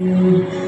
嗯。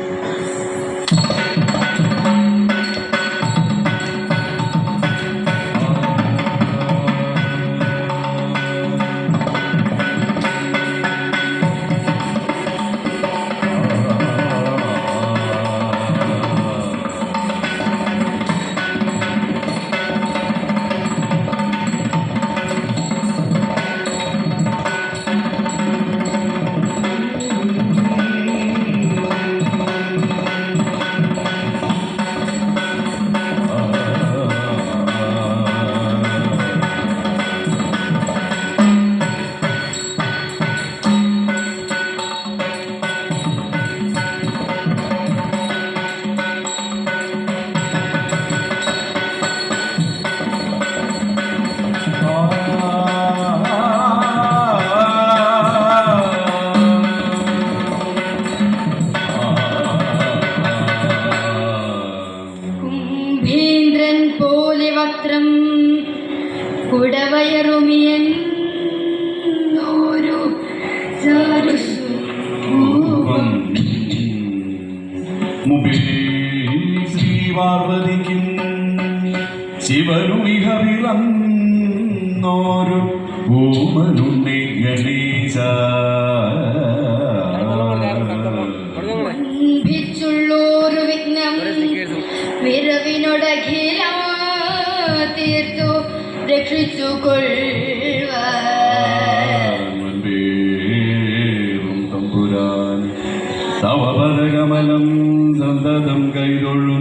വിഭേന്ദ്രൻ പോലെ വക്രം കുടവയറുമിയൻ ഓരോ ശ്രീപാർവതിക്കും ശിവനുമിഹ പിറന്നോരു ഓമനുണ്ണി ഗണേശ. ഏറ്റുകൊള്ളുക തവപദകമലം സന്തതം കൈതൊഴു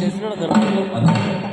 చేసిన